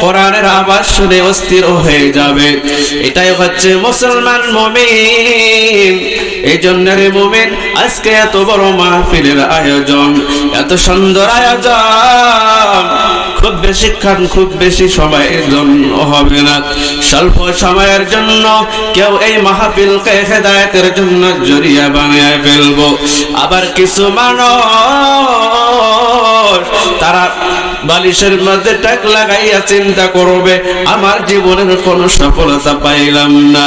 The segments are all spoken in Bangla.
কোরআনের আওয়াজ শুনে অস্থির হয়ে যাবে। এটাই হচ্ছে মুসলমান মুমিন। এই জন্য রে মুমিন আজকে এত বড় মাহফিলের আয়োজন, এত সুন্দর আয়োজন। খুব বেশি খান, খুব বেশি সময়ের জন্য হবে না। স্বল্প সময়ের জন্য কেউ এই মাহফিলকে হেদায়তের জন্য জরিয়া বানিয়ে ফেলব। আবার কিছু মানুষ তারা বালিশের মধ্যে টাক লাগাইয়া চিন্তা করবে, আমার জীবনের কোনো সফলতা পাইলাম না।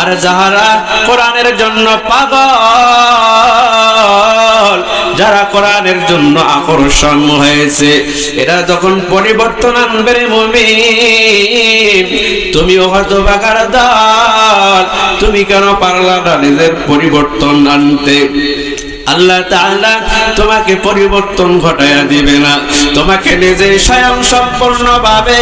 আর যাহারা কোরআনের জন্য পাগল যারা কোরআনের জন্য আকর্ষণ হয়েছে, এরা যখন পরিবর্তন আনবে রে তুমি তুমিও হয়তো বাগার দল, তুমি কেন পারলা না নিজের পরিবর্তন আনতে? আল্লাহ তাআলা তোমাকে পরিবর্তন ঘটাইয়া দিবে না। তোমাকে নিজে স্বয়ং সম্পূর্ণভাবে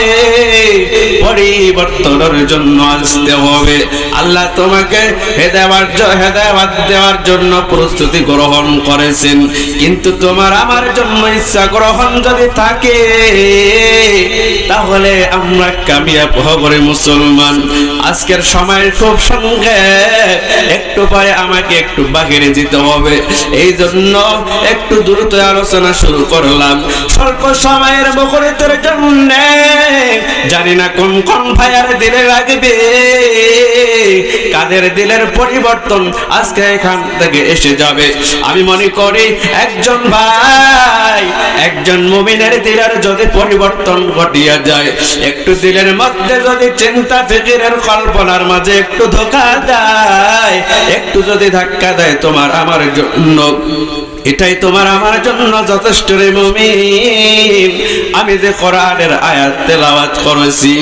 পরিবর্তনের জন্য আসতে হবে। আল্লাহ তোমাকে হেদায়াত হেদায়াত দেওয়ার জন্য প্রস্তুতি গ্রহণ করেছেন। কিন্তু তোমার আমার জন্য ইচ্ছা গ্রহণ যদি থাকে, তাহলে আমরা কামিয়াব হবরে মুসলমান। আজকের সময় খুব সঙ্গে একটু পরে আমাকে একটু বাহিরে যেতে হবে। এই জন্য একটু দ্রুত আলোচনা শুরু করলাম। স্বল্প সময়ের বকরিতের জন্য জানি না কোন কোন ভাইয়ার দিলে লাগবে কাদের দিলের পরিবর্তন আজকে এখান থেকে এসে যাবে। আমি মনে করি একজন ভাই একজন মুমিনের দিলের যদি পরিবর্তন ঘটিয়া যায়, একটু দিলের মধ্যে যদি চিন্তা ফিকিরের কল্পনার মাঝে একটু ধোকা দেয়, একটু যদি ধাক্কা দেয় তোমার আমার জন্য। এটাই তোমার আমার জন্য যথেষ্ট রে মুমিন। আমি যে কোরআনের আয়াত তেলাওয়াত করেছি,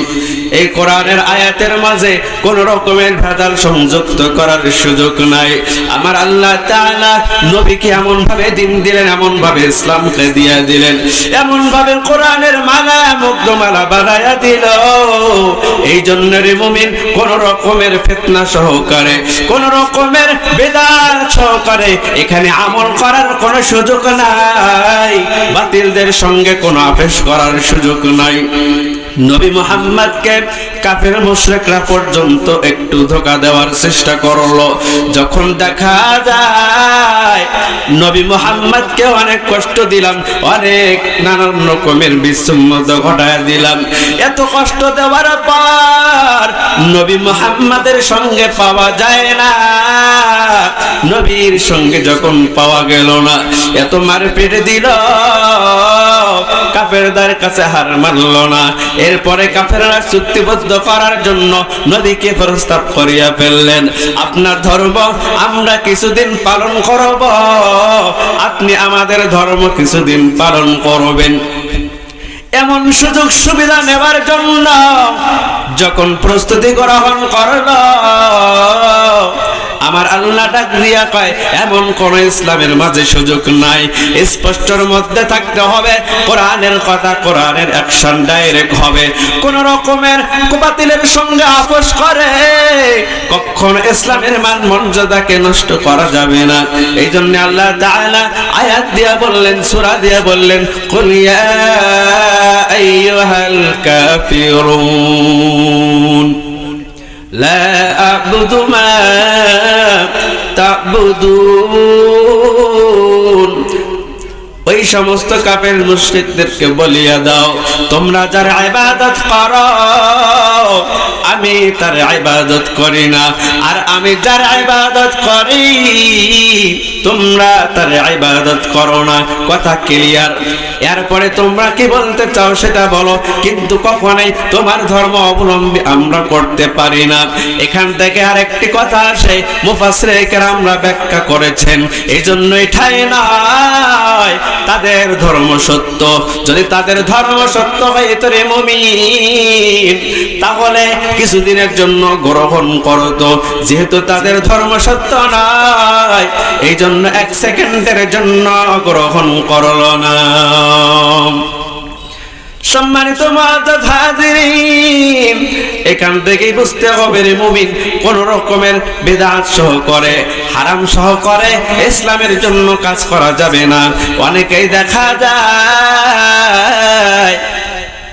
এই কোরআনের আয়াতের মাঝে কোন রকমের ভেদাল সংযুক্ত করার সুযোগ নাই। আমার আল্লাহ নবীকে এমন ভাবে দিন দিলেন এমন ভাবে ইসলামকে দিয়া দিলেন এমন ভাবে কোরআনের মালা মুগ্ধমালা বানায়া দিল। এই জন্য রে মুমিন, কোন রকমের ফিতনা সহকারে, কোন রকমের বেদাত সহকারে এখানে আমল করার কোনো সুযোগ নাই। বাতিলদের সঙ্গে কোনো আপেশ করার সুযোগ নাই। নবী মোহাম্মদকে কাফের মুশরিকরা পর্যন্ত একটু ধোকা দেওয়ার চেষ্টা করল। যখন দেখা যায় নবী মোহাম্মদকে অনেক কষ্ট দিলাম, অনেক নানান রকমের বিসম্মত ঘটায় দিলাম। এত কষ্ট দেওয়ার পর নবী মোহাম্মদের সঙ্গে পাওয়া যায় না। নবীর সঙ্গে যখন পাওয়া গেল না, এত মারপিট দিল। কাফেরদার কাছে হার মানল না। এরপরে কাফেররা চুক্তিবদ্ধ করার জন্য নদীকে প্রস্তাব করিয়া ফেললেন। আপনার ধর্ম আমরা কিছুদিন পালন করব। আপনি আমাদের ধর্ম কিছুদিন পালন করবেন। এমন সুযোগ সুবিধা নেবার জন্য যখন প্রস্তুতি গ্রহণ করল আমার আল্লাহ ডাক দিয়া কয়, এমন কোন ইসলামের মাঝে সুযোগ নাই। স্পষ্টর মধ্যে থাকতে হবে, কোরআনের কথা কোরআনের অ্যাকশন ডাইরেক্ট হবে। কোন রকমের কুবাতিলের সঙ্গে আপোষ করে, কখন ইসলামের মান মর্যাদাকে নষ্ট করা যাবে না। এই জন্য আল্লাহ তাআলা আয়াত দিয়া বললেন, সূরা দিয়া বললেন, কুল ইয়া আইয়ুহাল কাফিরুন। لا أعبد ما تعبدون ওই সমস্ত কাপের মুশরিকদেরকে বলিয়া দাও, তোমরা যার ইবাদত করো, আমি তার ইবাদত করি না। আর আমি যার ইবাদত করি, তোমরা তার ইবাদত করো না। কথা ক্লিয়ার এরপরে তোমরা কি বলতে চাও সেটা বলো, কিন্তু কখনোই তোমার ধর্ম অবলম্বী আমরা করতে পারি না। এখান থেকে আর একটি কথা আসে মুফাসসিরে কেরামরা ব্যাখ্যা করেছেন এই জন্য এটাই নয় তাদের ধর্ম সত্য। যদি তাদের ধর্ম সত্য হয়, তোরে মমিন। তাহলে কিছুদিনের জন্য গ্রহণ করতো যেহেতু তাদের ধর্ম সত্য নয় এই জন্য এক সেকেন্ডের জন্য গ্রহণ করল না। সম্মানিত হাজিরিন এখান থেকেই বুঝতে হবে রে মুমিন, কোন রকমের বেদাত সহ করে, হারাম সহ করে, ইসলামের জন্য কাজ করা যাবে না। অনেকেই দেখা যায়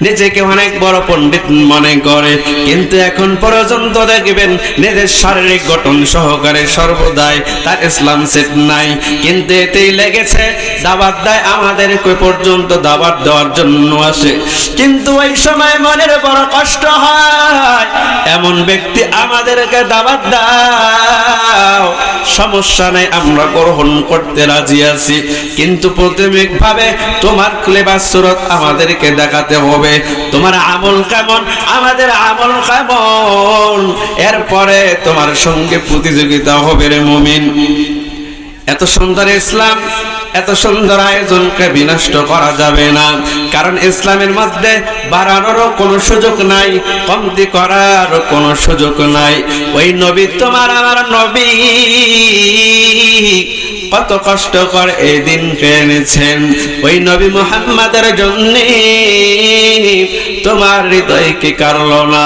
নিজেকে অনেক বড় পণ্ডিত মনে করে। কিন্তু এখন পর্যন্ত দেখবেন, নিজের শারীরিক গঠন সহকারে সর্বদাই তার ইসলাম সেট নাই। কিন্তু এতেই লেগেছে দাবাত দেয় আমাদের পর্যন্ত দাবাত দেওয়ার জন্য আসে। কিন্তু ওই সময় মনের বড় কষ্ট হয়, এমন ব্যক্তি আমাদেরকে দাবাত দাও। সমস্যা নেই, আমরা গ্রহণ করতে রাজি আছি। কিন্তু প্রাথমিক ভাবে তোমার ক্লেবার সুরত আমাদেরকে দেখাতে হবে। তোমার আমল কেমন? আমাদের আমল কেমন? এরপরে তোমার সঙ্গে প্রতিযোগিতা হবে রে মুমিন। এত সুন্দর ইসলাম, এত সুন্দর আয়োজনকে বিনষ্ট করা যাবে না। কারণ ইসলামের মধ্যে বাড়ানোরও কোনো সুযোগ নাই, কমতি করার কোনো সুযোগ নাই। ওই নবী তোমার আমার নবী। কত কষ্ট করে এই এনেছেন ওই নবী মোহাম্মদের জন্য। তোমার হৃদয়কে কারলো না?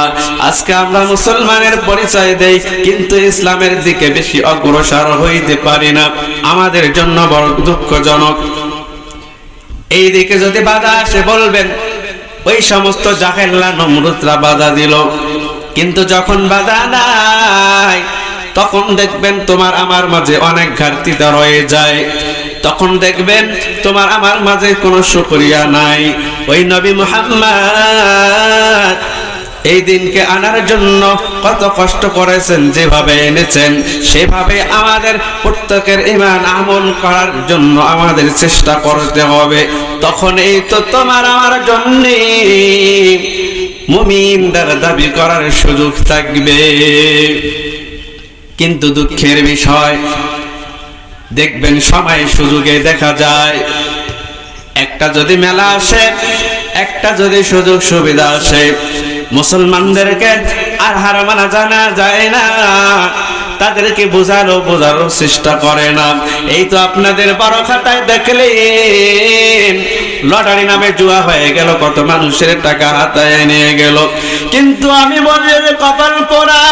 আজকে আমরা মুসলমানের পরিচয় দেই, কিন্তু ইসলামের দিকে বেশি অগ্রসর হইতে পারি না। আমাদের জন্য বড় দুঃখজনক। এই দিকে যদি বাধা আসে বলবেন, ওই সমস্ত জাহেল্লা, নমরুদরা বাধা দিল। কিন্তু যখন বাধা নাই তখন দেখবেন তোমার আমার মাঝে অনেক ঘাটতিটা রয়ে যায়। তখন দেখবেন তোমার আমার মাঝে কোনো শুকরিয়া নাই। ওই নবী মুহাম্মদ এই দিনকে আনার জন্য কত কষ্ট করেছেন, যেভাবে এনেছেন, সেভাবে আমাদের প্রত্যেকের ইমান আমল করার জন্য আমাদের চেষ্টা করতে হবে। তখন এই তো তোমার আমার জন্য মুমিনদের দাবি করার সুযোগ থাকবে। কিন্তু দুঃখের বিষয়। দেখবেন সময় সুযোগে দেখা যায়, একটা যদি মেলা আসে, একটা যদি সুযোগ সুবিধা আসে, মুসলমানদেরকে আর হার মানা জানা যায় না। তাদেরকে বোঝানো বোঝারও চেষ্টা করে না। এই তো আপনাদের বড় খাতায় দেখলে লটারি নামে জুয়া হয়ে গেল, কত মানুষের টাকা হাতায় নিয়ে গেল। কিন্তু আমি বলি কপাল পোড়া,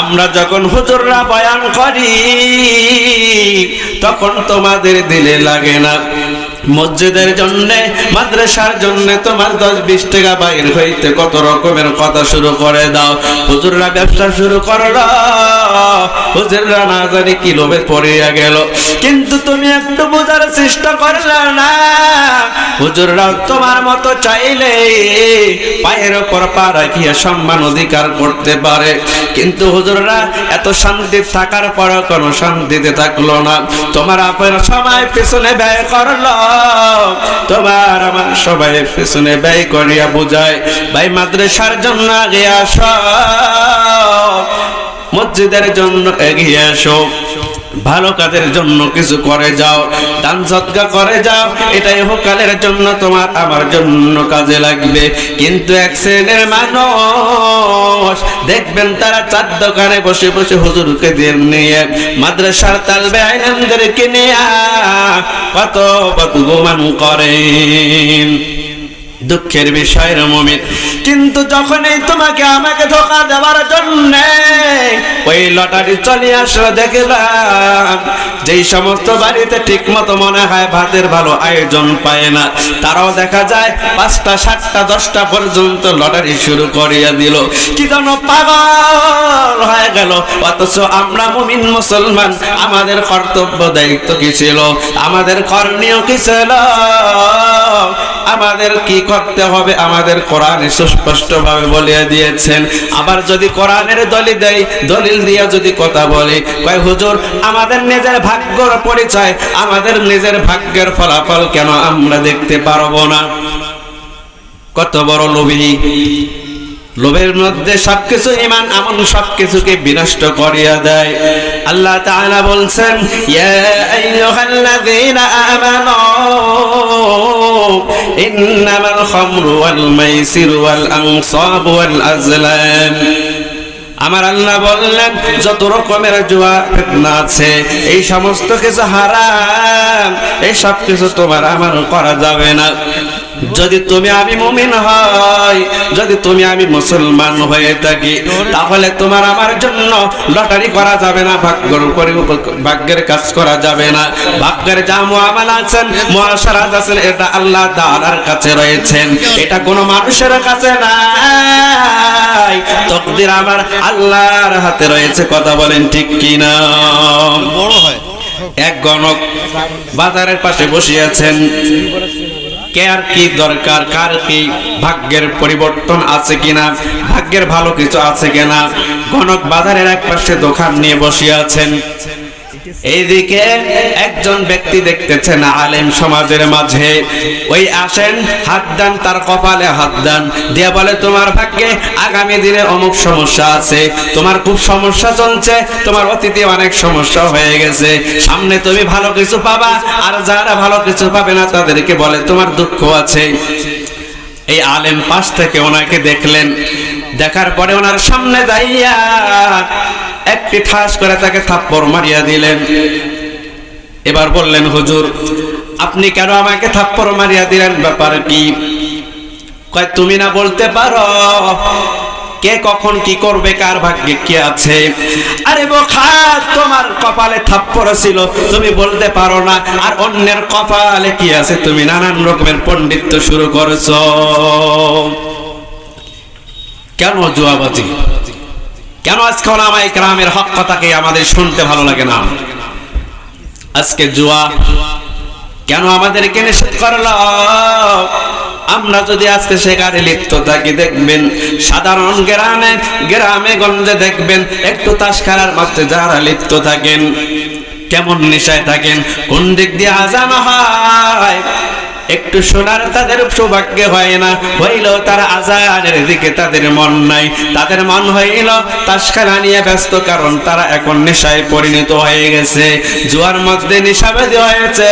আমরা যখন হুজুররা বয়ান করি, তখন তোমাদের দিলে লাগে না। মসজিদের জন্য, মাদ্রাসার জন্য তোমার দশ বিশ টাকা বাইর হইতে কত রকমের কথা শুরু করে দাও। হুজুররা ব্যবসা শুরু করল। হুজুররা না জানি কি লোভে পড়িয়া গেল। কিন্তু তুমি একটু বোঝার চেষ্টা না। হুজুররা তোমার মতো চাইলে পায়ের ওপর পা রাখিয়া সম্মান অধিকার করতে পারে। কিন্তু হুজুররা এত শান্তি থাকার পর কোনো শান্তিতে থাকল না। তোমার আপনার সময় পেছনে ব্যয় করল। তোমার আমার সবাই পেছনে ব্যয় করিয়া বুঝায়, ভাই, মাদ্রাসার জন্য আগে আস। মসজিদের জন্য এগিয়ে আসো ভালো কাজের জন্য কিছু করে যাও, দান সৎকা করে যাও। এটাই হোকালের জন্য, তোমার আমার জন্য কাজে লাগবে। কিন্তু এক শ্রেণির মানুষ, দেখবেন তারা চার দোকানে বসে বসে হুজুরকে দিয়ে নিয়ে, মাদ্রাসার তালবে আইনামদেরকে নিয়ে কত বদগুমান করেন। দুঃখের বিষয়ের মমিন। কিন্তু যখনই তোমাকে আমাকে ধোকা দেওয়ার জন্য ওই লটারি চলে আসলো দেখলাম, যেই সমস্ত বাড়িতে ঠিক মতো মনে হয় ভাতের ভালো আয়োজন পায় না, তারাও দেখা যায় পাঁচটা, সাতটা, দশটা পর্যন্ত লটারি শুরু করিয়া দিল। কি যেন পাগল হয়ে গেল, অথচ আমরা মুমিন মুসলমান, আমাদের কর্তব্য, দায়িত্ব কি ছিল? আমাদের করণীয় কি ছিল? আমাদের কি করতে হবে, আমাদের কোরআনে সুস্পষ্ট ভাবে বলিয়ে দিয়েছেন। আবার যদি কোরআনের দলি দেয়, দলিল দিয়া যদি কথা বলে, কয়, হুজুর, আমাদের নিজের ভাগ্যর পরিচয়, আমাদের নিজের ভাগ্যের ফলাফল কেন আমরা দেখতে পারব না? কত বড় লোভী। লোভের মধ্যে সবকিছু ইমান আমল সবকিছুকে বিনষ্ট করিয়া দেয়। আল্লাহ তাআলা বলছেন, ইয়া আইয়ুহাল্লাযীনা আমানু, ইন্নামাল খামরু ওয়াল মাইসিরু ওয়াল আনসাবু ওয়াল আজলাম। আমার আল্লাহ বললেন, যত রকমের জুয়া, ফিতনা আছে, এই সমস্ত কিছু হারাম, এই সব কিছু তোমার আমার করা যাবে না। যদি তুমি আমি মুমিন হয় যদি তুমি আমি মুসলমান হয়ে থাকি তাহলে তোমার আমার জন্য লটারি করা যাবে না ভাগ্যের উপরে ভাগ্যের কাজ করা যাবে না। ভাগ্যের যা মুআমালা আছেন মুআশারাত আছেন এটা আল্লাহ তাআলার কাছে রয়েছেন। এটা কোনো মানুষের কাছে নাই। তকদির আমার আল্লাহর হাতে রয়েছে কথা বলেন ঠিক কি না বড় হয়। এক গণক বাজারের পাশে বসে আছেন কে আর কি দরকার? কার কি ভাগ্যের পরিবর্তন আছে কিনা? ভাগ্যের ভালো কিছু আছে কিনা? গণক বাজারের এক পাশে দোকান নিয়ে বসে আছেন। এইদিকে একজন ব্যক্তি দেখতেছেন, আলেম সমাজের মাঝে। ওই আসেন, হাত দেন, তার কপালে হাত দেন। দিয়ে বলে, তোমার ভাগ্যে আগামী দিনে অমুক সমস্যা আছে। তোমার খুব সমস্যা চলছে, তোমার অতীতে অনেক সমস্যা হয়ে গেছে। সামনে তুমি ভালো কিছু পাবা, আর যারা ভালো কিছু পাবে না, তাদেরকে বলে, তোমার দুঃখ আছে। এই আলেম পাশ থেকে ওনাকে দেখলেন। দেখার পরে ওনার সামনে দাইয়া একটি ঠাস করে তাকে থাপ্পড় মারিয়া দিলেন। এবার বললেন, হুজুর, আপনি কেন আমাকে থাপ্পড় মারিয়া দিলেন? ব্যাপার কি? কয়, তুমি না বলতে পারো, কে কখন কি করবে, কার ভাগ্যে কি আছে? আরে বোখা তোমার কপালে থাপ্পড় ছিল, তুমি বলতে পারো না, আর অন্যের কপালে কি আছে? তুমি নানান রকমের পণ্ডিত্য শুরু করেছ। কেন জুয়াবাজি? কেন আজকে ওলামাই গ্রামের হক কথাকে আমাদের শুনতে ভালো লাগে না? আজকে জুয়া কেন আমাদেরকে নিষেধ করল? আমরা যদি আজকে সেখানে লিপ্ত থাকি, দেখবেন সাধারণ গ্রামে গ্রামে গঞ্জে দেখবেন, একটু তাস খেলার মধ্যে যারা লিপ্ত থাকেন, কেমন নেশায় থাকেন, কোন দিক দিয়ে আজানো হয়? একটু শোনার তাদের সৌভাগ্য হয় না। হইল তার আজানের দিকে তাদের মন নাই। তাদের মন হইল তাসখানা নিয়ে ব্যস্ত, কারণ তারা এখন নেশায় পরিণত হয়ে গেছে। জুয়ার মধ্যে নেশাবাদী হয়েছে।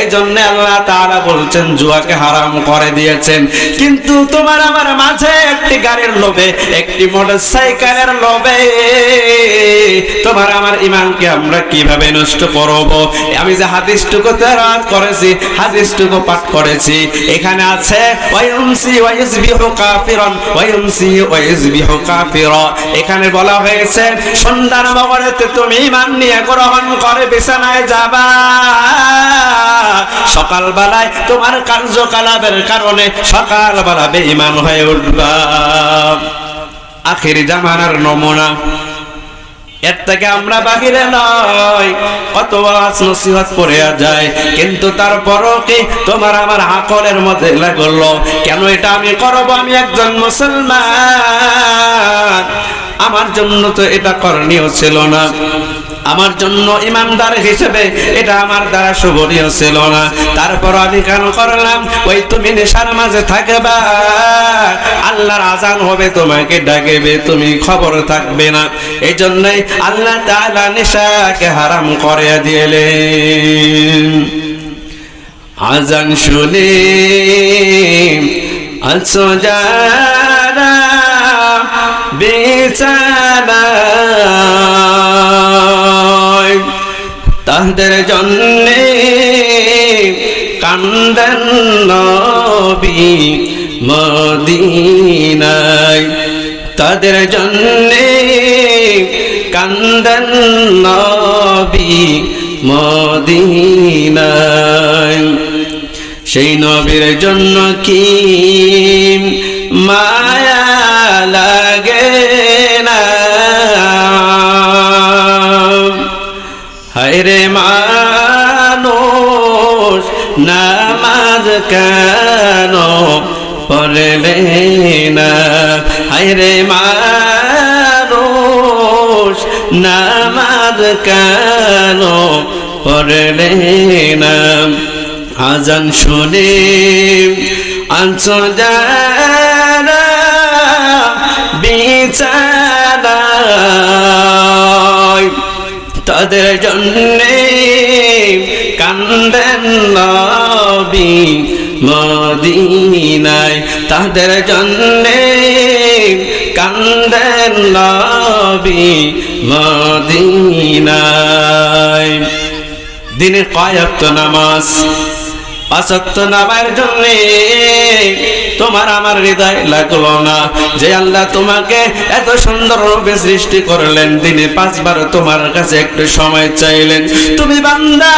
এই জন্য আল্লাহ তাআলা বলছেন, জুয়াকে হারাম করে দিয়েছেন। কিন্তু তোমার আমার মাঝে একটি গাড়ির লোভে, একটি মোটর সাইকেলের লোভে। তোমার আমার ইমানকে আমরা কীভাবে নষ্ট করব? আমি যে হাদিসটুকু তেরাত করেছি, হাদিসটুকু পাঠ করেছি, এখানে আছে ওয়াইউমসি ওয়াইজবিহু কাফিরান ওয়াইউমসি ওয়াইজবিহু কাফিরা। এখানে বলা হয়েছে, সন্ধ্যার মগরেতে তুমি ইমান নিয়ে গ্রহণ করে বিছানায় যাবা। সকালবেলায় তোমার কার্যকলাপের কারণে সকালবেলা বেঈমান হয়ে উঠবা। আখির জামানার নমুনা। এর থেকে আমরা বাহিরে নয়, কত আওয়াজ নসিহত করে যায়, কিন্তু তারপরও কি তোমার আমার আকলের মধ্যে লাগল? কেন এটা আমি করব? আমি একজন মুসলমান। আমার জন্য তো এটা করণীয় ছিল না। আমার জন্য ইমানদার হিসেবে এটা আমার দ্বারা শোভনীয় ছিল না। তারপর আমি কেন করলাম? ওই তুমি নেশার মাঝে থাকবা। আল্লাহর আজান হবে, তোমাকে ডাকবে, তুমি খবর থাকবে না। এই জন্যই আল্লাহ তাআলা নেশাকে হারাম করে দিলেন। আজান শুনে আছো তাদের জন্যে কান্দন নবী মদিনায়। তাদের জন্যে কান্দন নবী মদিনায়। সেই নবীর জন্য কি লাগে না। হায়রে মানুষ, নামাজ কেন পড়লে না? হায়রে মানুষ, নামাজ কেন পড়লে না? আজান শুনে, আনছ যারা তাদের জন্যে কান্দেন নবী মদিনায়। তাদের জন্যে কান্দেন নবী মদিনায়। দিনে কয়েক নামাজ পাঁচত্ব নামার জন্য তোমার আমার হৃদয় লাগল না। যে আল্লাহ তোমাকে এত সুন্দর রূপে সৃষ্টি করলেন দিনে পাঁচবার তোমার কাছে একটু সময় চাইলেন। তুমি বান্দা,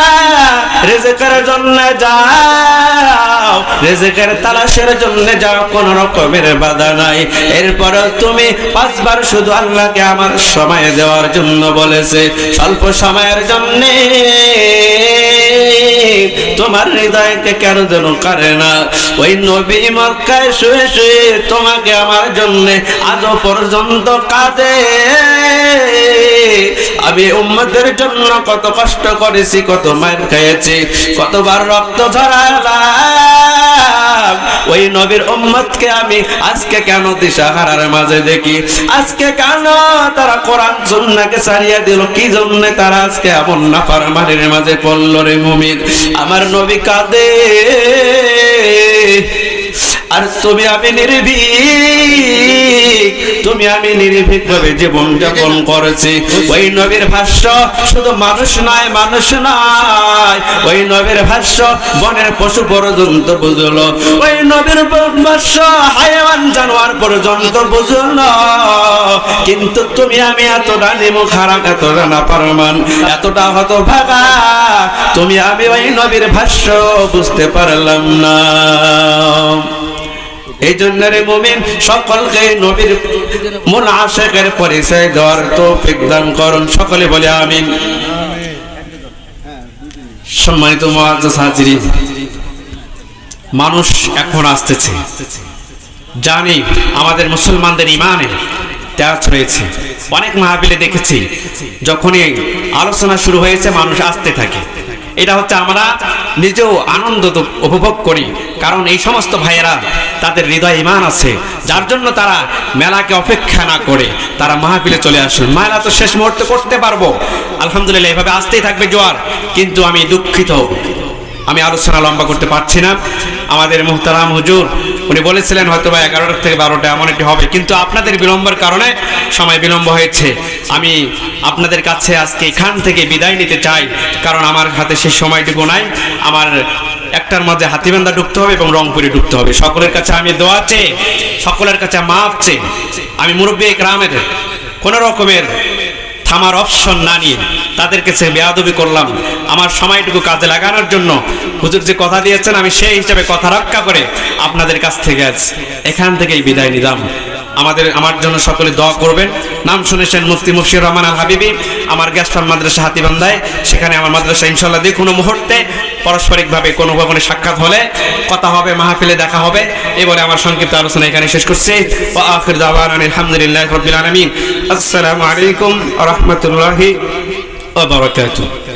রেজেকের জন্য যাও, রেজেকের তালাশের জন্য যাও, কোন রকমের বাধা নাই। এরপরও তুমি পাঁচবার শুধু আল্লাহকে আমার সময় দেওয়ার জন্য বলেছে। স্বল্প সময়ের জন্যে তোমার হৃদয়কে কেন যেন কারে না? ওই নবী মক্কায় শুয়ে শুয়ে তোমাকে আমার জন্যে আজও পর্যন্ত কাঁদে। আমি উম্মতের জন্য কত কষ্ট করেছি, কত মায়ের খেয়েছি, কতবার রক্ত ঝরালাম। ওই নবীর উম্মতকে আমি আজকে কেন দিশাহারার মাঝে দেখি? আজকে কেন তারা কোরআন সুন্নাকে ছাড়িয়ে দিল? কি জন্য তারা আজকে এমন নাফরমানির মাঝে পড়ল রে মুমিন? আমার নবী কাঁদে। আর তুমি আমি নির্ভীক। তুমি আমি নির্ভীক ভাবে জীবন যাপন করেছি। ওই নবীর ভাষ্য শুধু মানুষ নয় মানুষ নয় ওই নবীর ভাষ্য বনের পশু পর্যন্ত বুঝলো। ওই নবীর ভাষ্য হায়াওয়ান জানোয়ার পর্যন্ত বুঝলো। কিন্তু তুমি আমি এতটা নিমু খারাপ, এতটা না পারমান এতটা হত ভাগা তুমি আমি ওই নবীর ভাষ্য বুঝতে পারলাম না। এই জন্য রে মুমিন, সকলকে নবীর মূল আশেকের পরিচয় দেওয়ার তৌফিক দান করুন। সকলে বলে আমিন। সম্মানিত হাজিরিন মানুষ এখন আসতেছে। জানি আমাদের মুসলমানদের ইমানে ত্যাগ রয়েছে। অনেক মাহাবিলে দেখেছি, যখনই আলোচনা শুরু হয়েছে, মানুষ আসতে থাকে। এটা হচ্ছে আমরা নিজেও আনন্দ উপভোগ করি। কারণ এই সমস্ত ভাইয়েরা, তাদের হৃদয় ইমান আছে। যার জন্য তারা মেলাকে অপেক্ষা না করে, তারা মাহফিলে চলে আসুন। মেলা তো শেষ মুহূর্তে করতে পারব। আলহামদুলিল্লাহ, এভাবে আসতেই থাকবে জোয়ার। কিন্তু আমি দুঃখিত। আমি আলোচনা লম্বা করতে পারছি না। আমাদের মোহতারাম হুজুর উনি বলেছিলেন হয়তো বা এগারোটা থেকে বারোটা, এমন একটি হবে। কিন্তু আপনাদের বিলম্বের কারণে সময় বিলম্ব হয়েছে। আমি আপনাদের কাছে আজকে এখান থেকে বিদায় নিতে চাই, কারণ আমার হাতে সেই সময়টুকু নাই। আমার একটার মধ্যে হাতিবান্ধা ঢুকতে হবে এবং রংপুরে ঢুকতে হবে। সকলের কাছে আমি দোয়া সকলের কাছে মাপ চেয়ে, আমি মুরব্বী গ্রামের কোনো রকমের থামার অপশন না নিয়ে তাদের কাছে বেয়াদবি করলাম। আমার সময়টুকু কাজে লাগানোর জন্য হুজুর যে কথা দিয়েছেন, আমি সেই হিসাবে কথা রক্ষা করে আপনাদের কাছ থেকে আজ এখান থেকেই বিদায় নিলাম। আমাদের, আমার জন্য সকলে দোয়া করবেন। নাম শুনেছেন মুফতি মুফসির রহমান আল হাবিবি, আমার গ্যাস ফার্ম মাদ্রাসা হাতিবান্ধায়। সেখানে আমার মাদ্রাসা ইনশাল্লাহ দেখুন কোনো মুহূর্তে পারস্পরিকভাবে কোনো ভাবে সাক্ষাৎ হলে কথা হবে, মাহফিলে দেখা হবে এবারে আমার সংক্ষিপ্ত আলোচনা এখানে শেষ করছি। ও আখির দাওয়ান আলহামদুলিল্লাহ রবিল আলমিন। আসসালামু আলাইকুম রহমতুল্লাহি বারাকাতুহু।